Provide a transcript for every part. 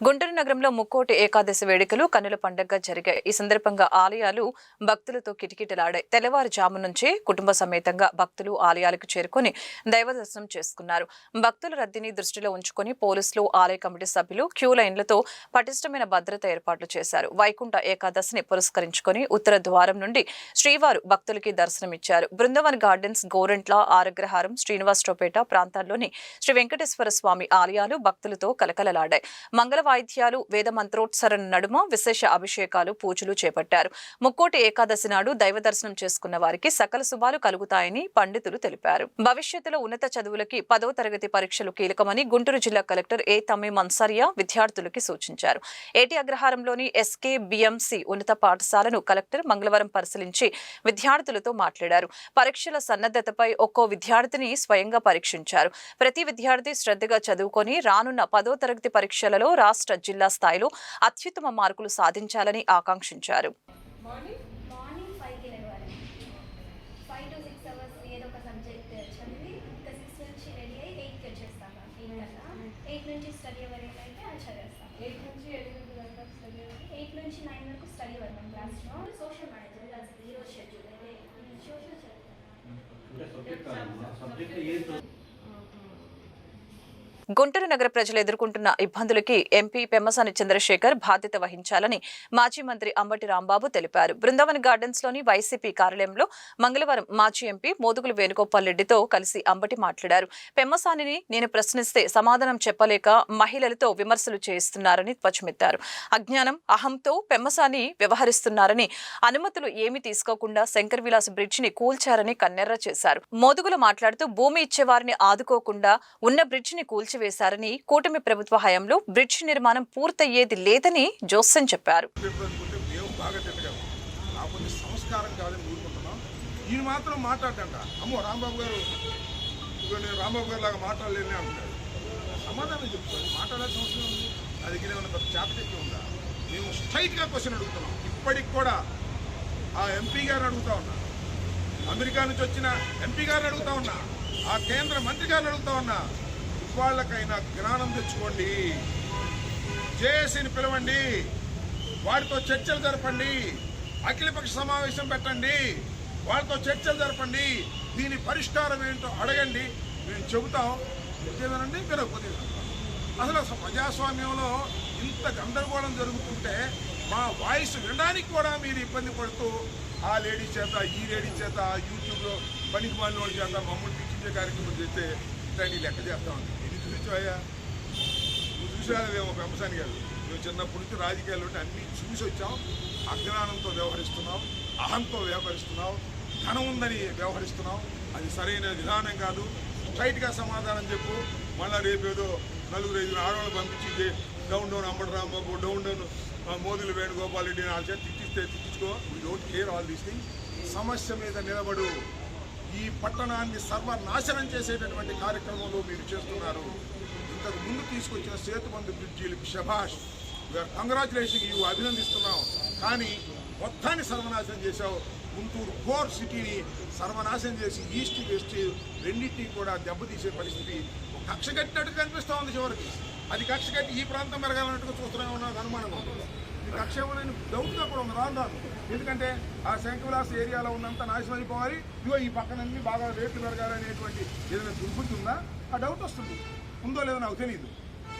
గుంటూరు నగరంలో ముక్కోటి ఏకాదశి వేడుకలు కన్నుల పండుగగా జరిగాయి. ఈ సందర్భంగా ఆలయాలు భక్తులతో కిటకిటలాడాయి. తెల్లవారుజాము నుంచే కుటుంబ సమేతంగా భక్తులు ఆలయాలకు చేరుకొని దైవ దర్శనం చేసుకున్నారు. భక్తుల రద్దీని దృష్టిలో ఉంచుకొని పోలీసులు ఆలయ కమిటీ సభ్యులు క్యూ లైన్లతో పటిష్టమైన భద్రత ఏర్పాట్లు చేశారు. వైకుంఠ ఏకాదశిని పురస్కరించుకొని ఉత్తర ద్వారం నుండి శ్రీవారు భక్తులకి దర్శనమిచ్చారు. బృందావన్ గార్డెన్స్ గోరెంట్ల ఆరగ్రహారం శ్రీనివాసరావుపేట ప్రాంతాల్లోని శ్రీ వెంకటేశ్వర స్వామి ఆలయాలు భక్తులతో కలకలలాడాయి. మంగళవారం వాయిద్యాలు వేద మంత్రోత్సరణ నడుమ విశేష అభిషేకాలు పూజలు చేపట్టారు. ముక్కోటి ఏకాదశి నాడు దైవ దర్శనం చేసుకున్న వారికి సకల శుభాలు కలుగుతాయని పండితులు తెలిపారు. భవిష్యత్తులో ఉన్నత చదువులకి పదో తరగతి పరీక్షలు కీలకమని గుంటూరు జిల్లా కలెక్టర్ ఏ తమ్మి మన్సరియా విద్యార్థులకి సూచించారు. ఏటి అగ్రహారంలోని ఎస్కే బిఎంసి ఉన్నత పాఠశాలను కలెక్టర్ మంగళవారం పరిశీలించి విద్యార్థులతో మాట్లాడారు. పరీక్షల సన్నద్ధతపై ఒక్కో విద్యార్థిని స్వయంగా పరీక్షించారు. ప్రతి విద్యార్థి శ్రద్ధగా చదువుకొని రానున్న పదో తరగతి పరీక్షలలో రాష్ట్ర జిల్లా స్థాయిలో అత్యుత్తమ మార్కులు సాధించాలని ఆకాంక్షించారు. ఎయిట్ నుంచి స్టడీ వరకు అయితే అది ఎయిట్ నుంచి ఎనిమిది స్టడీ. ఎయిట్ నుంచి నైన్ వరకు స్టడీ వరకు క్లాస్లో సోషల్ మేనేజ్మెంట్ ఈరోజు షెడ్యూల్ సోషల్ అంటే సబ్జెక్ట్ కాదు సబ్జెక్ట్ ఏది గుంటూరు నగర ప్రజలు ఎదుర్కొంటున్న ఇబ్బందులకి ఎంపీ పెమ్మసాని చంద్రశేఖర్ బాధ్యత వహించాలని మాజీ మంత్రి అంబటి రాంబాబు తెలిపారు. బృందావన్ గార్డెన్స్లోని వైసీపీ కార్యాలయంలో మంగళవారం మాజీ ఎంపీ మోదుగులు వేణుగోపాల్ రెడ్డితో కలిసి అంబటి మాట్లాడారు. పెమ్మసానిని నేను ప్రశ్నిస్తే సమాధానం చెప్పలేక మహిళలతో విమర్శలు చేస్తున్నారని ధ్వజమెత్తారు. అజ్ఞానం అహంతో పెమ్మసాని వ్యవహరిస్తున్నారని అనుమతులు ఏమీ తీసుకోకుండా శంకర్ విలాస్ బ్రిడ్జ్ని కూల్చారని కన్నెర్ర చేశారు. మోదుగులు మాట్లాడుతూ భూమి ఇచ్చేవారిని ఆదుకోకుండా ఉన్న బ్రిడ్జ్ని కూల్చివేశారని కూటమి ప్రభుత్వ హయాంలో బ్రిడ్జ్ నిర్మాణం పూర్తయ్యేది లేదని జోసన్ చెప్పారు. మేము బాగా సంస్కారం ఈయన మాత్రం మాట్లాడటంట. అమ్మో రాంబాబు గారు నేను రాంబాబు గారు లాగా మాట్లాడలేనే అంటాడు సమాధానం చెప్తాను మాట్లాడాల్సిన అవసరం ఉంది నా దగ్గర ఏమైనా పెద్ద చేప ఉందా? మేము స్ట్రైట్గా క్వశ్చన్ అడుగుతున్నాం. ఇప్పటికి కూడా ఆ ఎంపీ గారిని అడుగుతా ఉన్నా. అమెరికా నుంచి వచ్చిన ఎంపీ గారిని అడుగుతా ఉన్నా. ఆ కేంద్ర మంత్రి గారిని అడుగుతా ఉన్నా. వాళ్ళకైనా జ్ఞానం తెచ్చుకోండి. జేఏసీని పిలవండి. వారితో చర్చలు జరపండి. అఖిలపక్ష సమావేశం పెట్టండి. వాళ్ళతో చర్చలు జరపండి. దీని పరిష్కారం ఏంటో అడగండి. మేము చెబుతాం. ఏదనండి వినకపోతే కొద్దిగా అసలు అసలు ప్రజాస్వామ్యంలో ఇంత గందరగోళం జరుగుతుంటే మా వాయిస్ వినడానికి కూడా మీరు ఇబ్బంది పడుతూ ఆ లేడీ చేత ఈ లేడీ చేత యూట్యూబ్లో పనికి మాలిన వాళ్ళ చేత మమ్మల్ని పిచ్చించే కార్యక్రమం చేస్తే ఇట్లాంటి లెక్క చేస్తా ఉంది. ఇది చూపించాయా నువ్వు చూసావేమో పెంపసాని గారు. మేము చిన్నప్పటి నుంచి రాజకీయాల్లో ఉంటే అన్నీ చూసి వచ్చాం అజ్ఞానంతో వ్యవహరిస్తున్నాం అహంతో వ్యవహరిస్తున్నాం ధనం ఉందని వ్యవహరిస్తున్నాం అది సరైన విధానం కాదు. స్ట్రైట్గా సమాధానం చెప్పు. మళ్ళా రేపేదో నలుగురు ఐదు ఆడవాళ్ళు పంపించి down down Ambati Babu down down మోదీలు Venugopal Reddy నా చేతి తిట్టిస్తే తిట్టించుకో. We don't care all these things సమస్య మీద నిలబడు. ఈ పట్టణాన్ని సర్వనాశనం చేసేటటువంటి కార్యక్రమంలో మీరు చేస్తున్నారు. ఇంతకు ముందు తీసుకొచ్చిన సేతుబంధు బ్రిడ్జీలకు శభాష్ కంగ్రాచులేషన్ ఇవి అభినందిస్తున్నాం. కానీ మొత్తాన్ని సర్వనాశనం చేశావు. గుంటూరు కోర్ సిటీని సర్వనాశనం చేసి ఈస్ట్ వెస్ట్ రెండింటినీ కూడా దెబ్బతీసే పరిస్థితి కక్ష కట్టినట్టు కనిపిస్తూ ఉంది చివరికి. అది కక్ష కట్టి ఈ ప్రాంతం పెరగాలన్నట్టుగా చూస్తూనే ఉన్నది అనుమానంగా ఉంది. కక్ష ఏమైనా డౌట్గా కూడా ఉంది. రాను రాను. ఎందుకంటే ఆ శంఖవిలాస ఏరియాలో ఉన్నంత నాశనం అయిపోవాలి. ఇదిగో ఈ పక్కనన్నీ బాగా రేట్లు పెరగాలనేటువంటి ఏదైనా దుర్బుద్ధి ఉందా? ఆ డౌట్ వస్తుంది. ఉందో లేదో నాకు తెలియదు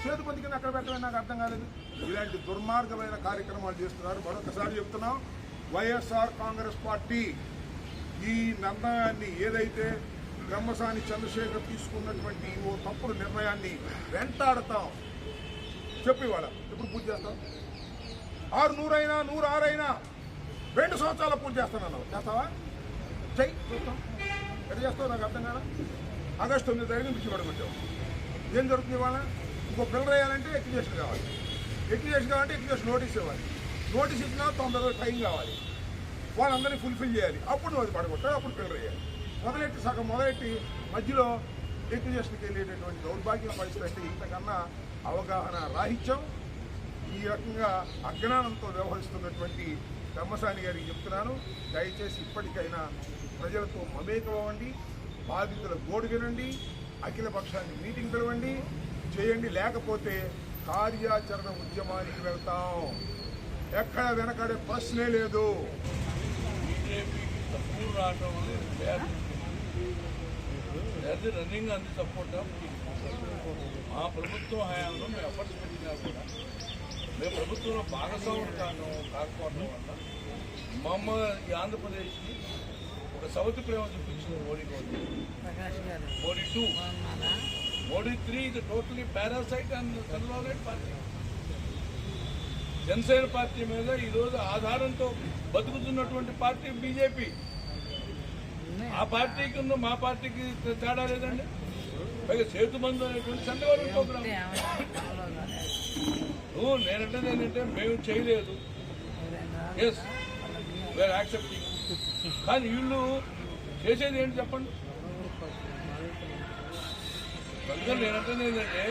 చేతుపతి కింద అక్కడ పెట్టడం నాకు అర్థం కాలేదు. ఇలాంటి దుర్మార్గమైన కార్యక్రమాలు చేస్తున్నారు. మరొకసారి చెప్తున్నాం. వైఎస్ఆర్ కాంగ్రెస్ పార్టీ ఈ నిర్ణయాన్ని ఏదైతే బ్రహ్మసాని చంద్రశేఖర్ తీసుకున్నటువంటి ఓ తప్పుడు నిర్ణయాన్ని వెంటాడతాం. చెప్పి వాళ్ళ ఎప్పుడు పూజ చేస్తాం? ఆరు నూరైనా నూరు ఆరైనా రెండు సంవత్సరాల పూజ చేస్తున్నాను చేస్తావా? చెయ్యి చూస్తాం. ఎట్లా చేస్తావు? నాకు అర్థం కాదా? ఆగస్టు తొమ్మిది తారీఖు పిచ్చి పడుకుంటావు ఏం జరుగుతుంది ఇవాళ? ఇంకో పిల్లలు వేయాలంటే ఎక్కిజేషన్ కావాలి. ఎక్కిజేషన్ కావాలంటే ఎక్కిజేషన్ నోటీస్ ఇవ్వాలి. నోటీస్ ఇచ్చినా తొందర రోజులు టైం కావాలి. వాళ్ళందరినీ ఫుల్ఫిల్ చేయాలి. అప్పుడు నువ్వు అది పడగొట్టాలి అప్పుడు పిల్లలు వేయాలి మొదలెట్టి సగం మొదలెట్టి మధ్యలో ఎక్కిజేషన్కి వెళ్ళేటటువంటి దౌర్భాగ్య పరిస్థితి ఇంతకన్నా అవగాహన రాహిత్యం. ఈ రకంగా అజ్ఞానంతో వ్యవహరిస్తున్నటువంటి బ్రహ్మసాని గారికి చెప్తున్నాను దయచేసి ఇప్పటికైనా ప్రజలతో మమేకం అవ్వండి బాధితుల గోడు వినండి అఖిల పక్షాన్ని మీటింగ్ పిలవండి చేయండి లేకపోతే కార్యాచరణ ఉద్యమానికి వెళ్తాం. ఎక్కడ వెనకడే ప్రశ్నే లేదు. బీజేపీకి తక్కువ రావడం అనేది అది రన్నింగ్ అంది సపోర్ట్ మా ప్రభుత్వం హయాంలో మేము ఎఫర్ట్స్ పెట్టినా కూడా మేము ప్రభుత్వంలో భాగస్వాములు కాను కాకపోవడం వల్ల. మమ్మ ఈ ఆంధ్రప్రదేశ్కి ఒక సౌత్ ప్రేమ చూపించింది Modi government Modi two. Modi three ఇది totally parasite and Chandrababu Naidu party. Janasena party మీద ఈరోజు ఆధారంతో బతుకుతున్నటువంటి పార్టీ బీజేపీ. ఆ పార్టీకి ఉన్న మా పార్టీకి తేడా లేదండి? పైగా సేతుబంధు అనేటువంటి చంద్రబాబు ప్రోగ్రామ్ నువ్వు నేనంటే ఏంటంటే మేము చేయలేదు. ఎస్ వేర్ యాక్సెప్టింగ్ కానీ వీళ్ళు చేసేది ఏంటి చెప్పండి? అందుకని నేనంటే ఏంటంటే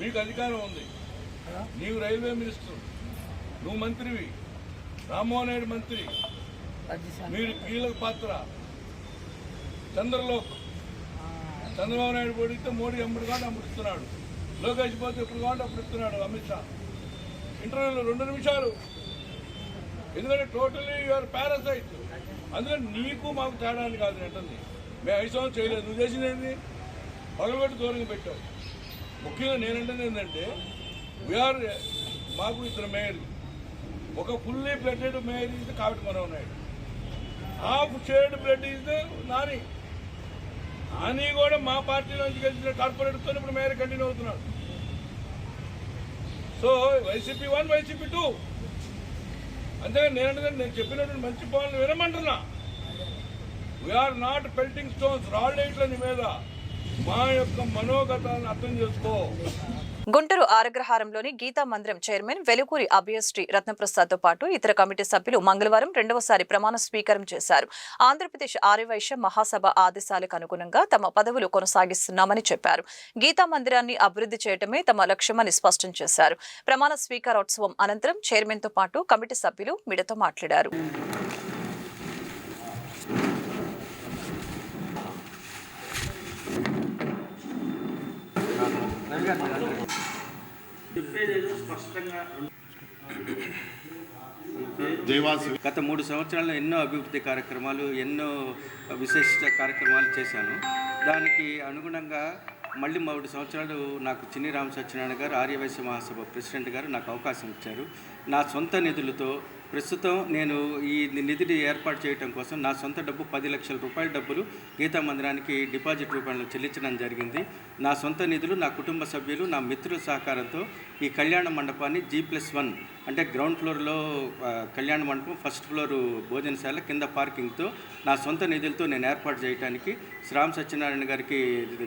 మీకు అధికారం ఉంది. నీవు రైల్వే మినిస్టర్ నువ్వు మంత్రివి రామ్మోహన్ నాయుడు మంత్రి మీరు కీలక పాత్ర. చంద్రలోక్ చంద్రబాబు నాయుడు పోడితే మోడీ అమ్ముడు కాదు అమ్ముడుస్తున్నాడు లోకేష్ పోతే ఇప్పుడు కావాలి అప్పుడు ఇస్తున్నాడు అమిత్ షా. ఇంటర్వ్యూలో రెండు నిమిషాలు. ఎందుకంటే టోటలీ యువర్ పారాసైట్. అందుకని నీకు మాకు తేడా అని కాదు ఏంటంది మేము ఐదు సంవత్సరం చేయలేదు. నువ్వు చేసింది ఏంటి పగలబెట్టి దూరంగా పెట్టావు. ముఖ్యంగా నేనంటే ఏంటంటే వీఆర్ మాకు ఇద్దరు మేయర్లు ఒక ఫుల్లీ బ్లడెడ్ మేయర్ ఇస్తే కాబట్టి మనం ఉన్నాడు హాఫ్ షేడ్ బ్లడ్ ఇస్తే నాని. అని కూడా మా పార్టీ నుంచి గెలిచిన కార్పొరేటర్తో ఇప్పుడు మేయర్ కంటిన్యూ అవుతున్నాడు. So YCP one YCP two. అంతేగాని నేనంటే నేను చెప్పినటువంటి మంచి పనులు వినమంటున్నా. We are not pelting stones రాళ్ళేట్ల నీ మీద మా యొక్క మనోగతాన్ని అర్థం చేసుకో. గుంటూరు ఆరగ్రహారంలోని గీతా మందిరం చైర్మన్ వెలుకూరి అభయశ్రీ రత్నప్రసాద్తో పాటు ఇతర కమిటీ సభ్యులు మంగళవారం రెండవసారి ప్రమాణ స్వీకారం చేశారు. ఆంధ్రప్రదేశ్ ఆర్యవైశ్య మహాసభ ఆదేశాలకు అనుగుణంగా తమ పదవులు కొనసాగిస్తున్నామని చెప్పారు. గీతా మందిరాన్ని అభివృద్ధి చేయడమే తమ లక్ష్యమని స్పష్టం చేశారు. ప్రమాణ స్వీకారోత్సవం అనంతరం చైర్మన్తో పాటు కమిటీ సభ్యులు మీడియాతో మాట్లాడారు. గత మూడు సంవత్సరాల్లో ఎన్నో అభివృద్ధి కార్యక్రమాలు ఎన్నో విశిష్ట కార్యక్రమాలు చేశాను. దానికి అనుగుణంగా మళ్ళీ మూడు సంవత్సరాలు నాకు చిన్ని రామ సత్యనారాయణ గారు ఆర్యవైశ్య మహాసభ ప్రెసిడెంట్ గారు నాకు అవకాశం ఇచ్చారు. నా సొంత నిధులతో ప్రస్తుతం నేను ఈ నిధిని ఏర్పాటు చేయడం కోసం నా సొంత డబ్బు పది లక్షల రూపాయల డబ్బులు గీతా మందిరానికి డిపాజిట్ రూపంలో చెల్లించడం జరిగింది. నా సొంత నిధులు నా కుటుంబ సభ్యులు నా మిత్రుల సహకారంతో ఈ కళ్యాణ మండపాన్ని జీ ప్లస్ వన్ అంటే గ్రౌండ్ ఫ్లోర్లో కళ్యాణ మండపం ఫస్ట్ ఫ్లోర్ భోజనశాల కింద పార్కింగ్తో నా సొంత నిధులతో నేను ఏర్పాటు చేయడానికి శ్రామ్ సత్యనారాయణ గారికి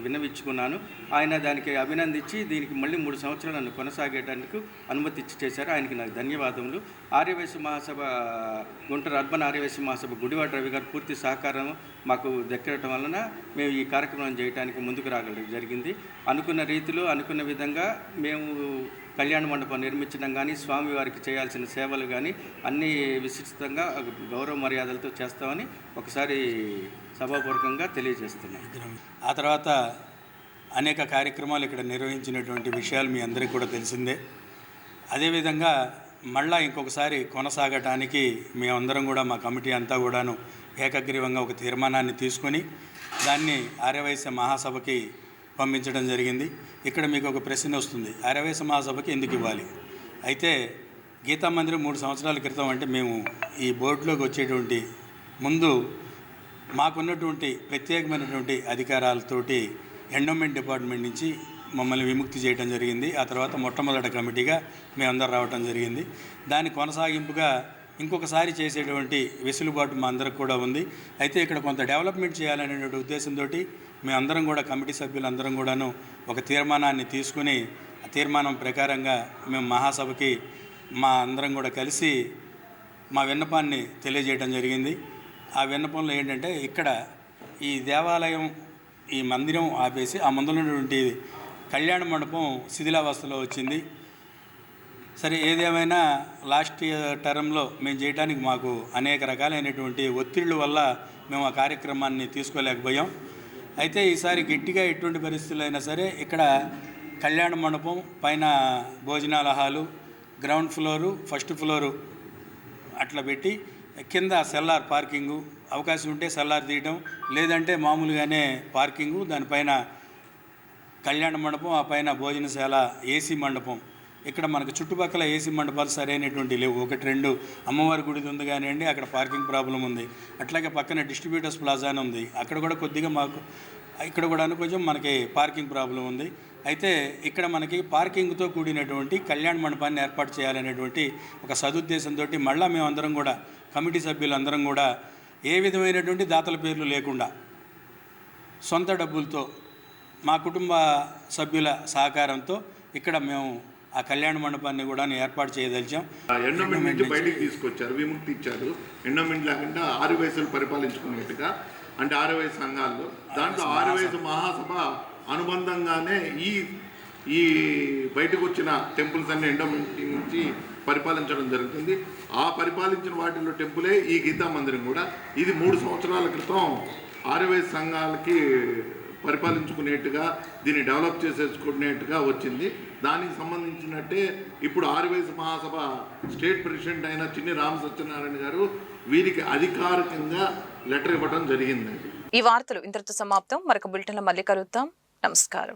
విన్నవించుకున్నాను. ఆయన దానికి అభినందించి దీనికి మళ్ళీ మూడు సంవత్సరాలు నన్ను కొనసాగేటానికి అనుమతి ఇచ్చి చేశారు. ఆయనకి నాకు ధన్యవాదములు. ఆర్యవేశ మహాసభ గుంటూరు అర్బన్ ఆర్యవేశ మహాసభ గుడివాడ రవి గారు పూర్తి సహకారం మాకు దక్కడం వలన మేము ఈ కార్యక్రమం చేయడానికి ముందుకు రాగలం జరిగింది. అనుకున్న రీతిలో అనుకున్న విధంగా మేము కళ్యాణ మండపం నిర్మించడం కానీ స్వామివారికి చేయాల్సిన సేవలు కానీ అన్నీ విశిష్టంగా గౌరవ మర్యాదలతో చేస్తామని ఒకసారి సభాపూర్వకంగా తెలియజేస్తున్నాం. ఆ తర్వాత అనేక కార్యక్రమాలు ఇక్కడ నిర్వహించినటువంటి విషయాలు మీ అందరికీ కూడా తెలిసిందే. అదేవిధంగా మళ్ళా ఇంకొకసారి కొనసాగటానికి మేమందరం కూడా మా కమిటీ అంతా కూడాను ఏకగ్రీవంగా ఒక తీర్మానాన్ని తీసుకొని దాన్ని ఆర్యవైశ్య మహాసభకి పంపించడం జరిగింది. ఇక్కడ మీకు ఒక ప్రశ్న వస్తుంది. ఆర్యవైశ్య మహాసభకి ఎందుకు ఇవ్వాలి? అయితే గీతా మందిరం మూడు సంవత్సరాల క్రితం అంటే మేము ఈ బోర్డులోకి వచ్చేటువంటి ముందు మాకున్నటువంటి ప్రత్యేకమైనటువంటి అధికారాలతోటి ఎండోమెంట్ డిపార్ట్మెంట్ నుంచి మమ్మల్ని విముక్తి చేయడం జరిగింది. ఆ తర్వాత మొట్టమొదటి కమిటీగా మేమందరం రావడం జరిగింది. దాని కొనసాగింపుగా ఇంకొకసారి చేసేటువంటి వెసులుబాటు మా అందరికి కూడా ఉంది. అయితే ఇక్కడ కొంత డెవలప్మెంట్ చేయాలనేటువంటి ఉద్దేశంతో మేమందరం కూడా కమిటీ సభ్యులందరం కూడాను ఒక తీర్మానాన్ని తీసుకుని ఆ తీర్మానం ప్రకారంగా మేము మహాసభకి మా అందరం కూడా కలిసి మా విన్నపాన్ని తెలియజేయడం జరిగింది. ఆ విన్నపంలో ఏంటంటే ఇక్కడ ఈ దేవాలయం ఈ మందిరం ఆపేసి ఆ ముందులున్నటువంటి కళ్యాణ మండపం శిథిలావస్థలో వచ్చింది. సరే ఏదేమైనా లాస్ట్ టర్మ్లో మేము చేయడానికి మాకు అనేక రకాలైనటువంటి ఒత్తిళ్ళ వల్ల మేము ఆ కార్యక్రమాన్ని తీసుకోలేకపోయాం. అయితే ఈసారి గట్టిగా ఎటువంటి పరిస్థితులు అయినా సరే ఇక్కడ కళ్యాణ మండపం పైన భోజనాల hall ground floor first floor అట్లా పెట్టి కింద సెల్లార్ పార్కింగు అవకాశం ఉంటే సెల్లార్ తీయడం లేదంటే మామూలుగానే పార్కింగు దానిపైన కళ్యాణ మండపం ఆ పైన భోజనశాల ఏసీ మండపం ఇక్కడ మనకు చుట్టుపక్కల ఏసీ మండపాలు సరైనటువంటి లేవు. ఒకటి రెండు అమ్మవారి గుడిది ఉంది కానివ్వండి అక్కడ పార్కింగ్ ప్రాబ్లం ఉంది. అట్లాగే పక్కన డిస్ట్రిబ్యూటర్స్ ప్లాజా అని ఉంది. అక్కడ కూడా కొద్దిగా మాకు ఇక్కడ కూడా కొంచెం మనకి పార్కింగ్ ప్రాబ్లం ఉంది. అయితే ఇక్కడ మనకి పార్కింగ్తో కూడినటువంటి కళ్యాణ మండపాన్ని ఏర్పాటు చేయాలనేటువంటి ఒక సదుద్దేశంతో మళ్ళీ మేమందరం కూడా కమిటీ సభ్యులందరం కూడా ఏ విధమైనటువంటి దాతల పేర్లు లేకుండా సొంత డబ్బులతో మా కుటుంబ సభ్యుల సహకారంతో ఇక్కడ మేము ఆ కళ్యాణ మండపాన్ని కూడా ఏర్పాటు చేయదలిచాం. ఎండోమెంట్ నుంచి బయటికి తీసుకొచ్చారు విముక్తి ఇచ్చారు. ఎండోమెంట్ లేకుండా ఆరు వయసులు పరిపాలించుకునేట్టుగా అంటే ఆరు వయసు సంఘాల్లో. దాంట్లో ఆరు వయసు మహాసభ అనుబంధంగానే ఈ ఈ బయటకు వచ్చిన టెంపుల్స్ అన్ని ఎండోమెంట్ నుంచి పరిపాలించడం జరుగుతుంది. ఆ పరిపాలించిన వాటిలో టెంపులే ఈ గీతా మందిరం కూడా. ఇది మూడు సంవత్సరాల క్రితం ఆరు వయసు సంఘాలకి పరిపాలించుకునేట్టుగా దీన్ని డెవలప్ చేసేసుకునేట్టుగా వచ్చింది. దానికి సంబంధించినట్టే ఇప్పుడు ఆరు మహాసభ స్టేట్ ప్రెసిడెంట్ అయిన చిన్ని రామ సత్యనారాయణ గారు వీరికి అధికారికంగా లెటర్ ఇవ్వడం జరిగిందండి. ఈ వార్తలు ఇంతటితో సమాప్తం. మరొక బులెటిన్లో మళ్ళీ కలుద్దాం. నమస్కారం.